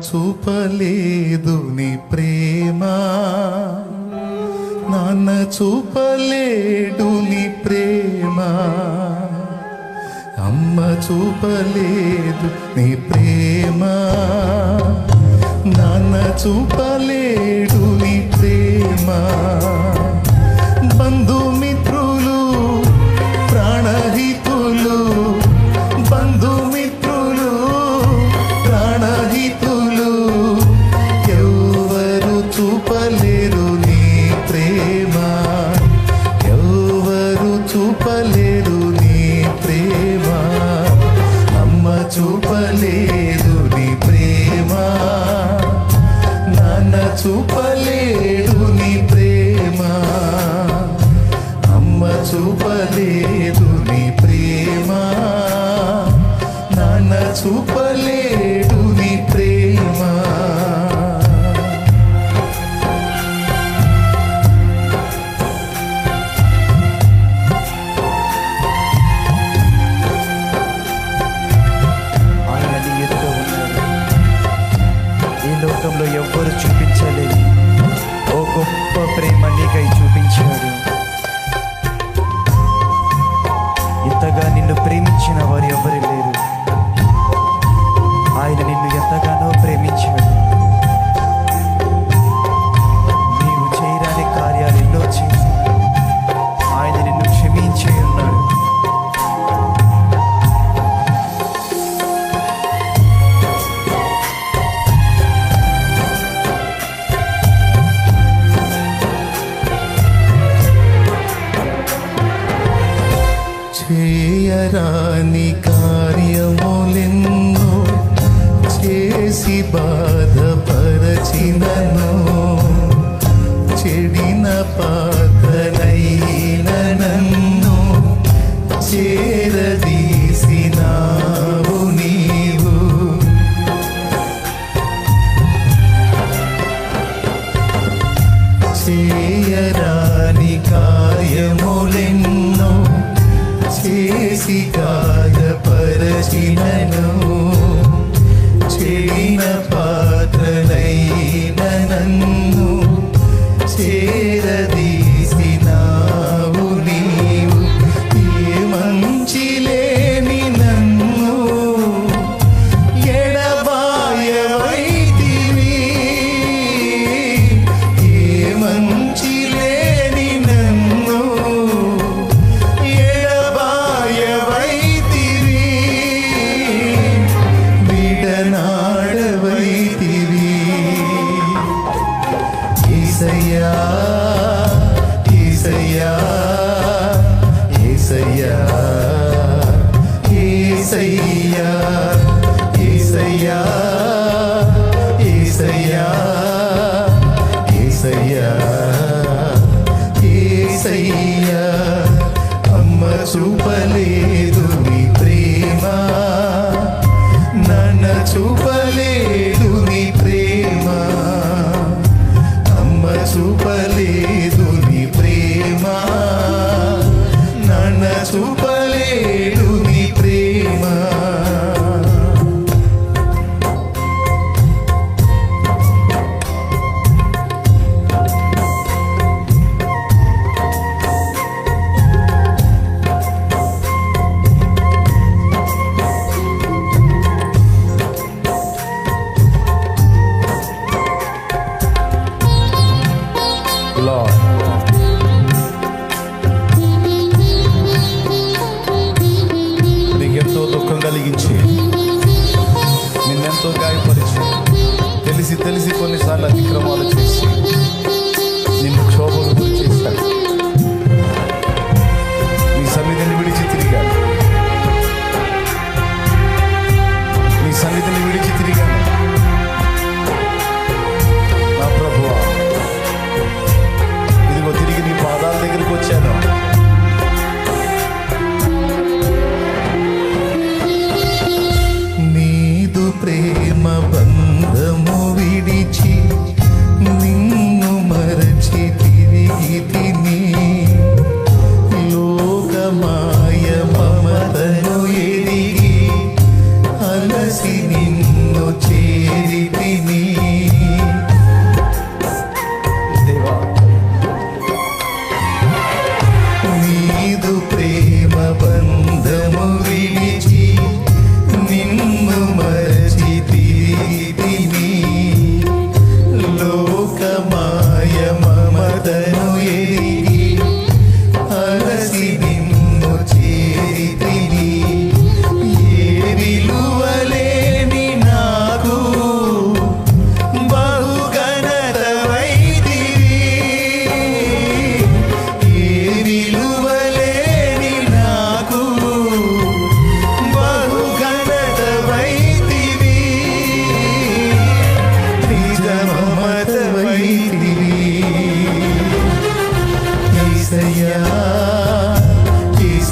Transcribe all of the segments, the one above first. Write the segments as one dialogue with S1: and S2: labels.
S1: చూపలేదు నీ ప్రేమ. నాన్న చూపలేడు నీ ప్రేమ. అమ్మ చూపలేదు నీ ప్రేమ. నాన్న చూపలేడు నీ ప్రేమ.
S2: దక్షిణ వారి ఎవరి
S1: రాని కార్యములెన్నో చేసి బాధపరచినను. చెడిన పాత్రనైన నన్ను చేరదీసినావు నీవు. చేయరాని కార్యములెన్నో చేసి గాయపరచినను. ఈసయ్యా అమ్మ చూపలేదు మీ ప్రేమా.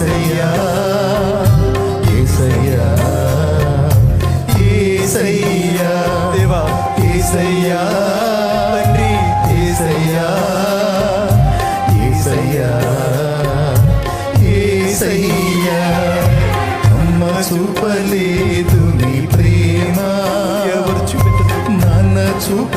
S1: ఏసయ్యా ఏసయ్యా ఏసయ్యా దేవా. ఏసయ్యా తండ్రి ఏసయ్యా ఏసయ్యా ఏసయ్యా. అమ్మ చూపలేదు నీ ప్రేమ.
S2: ఎవరు చూపెట్టు
S1: నాన్న చూప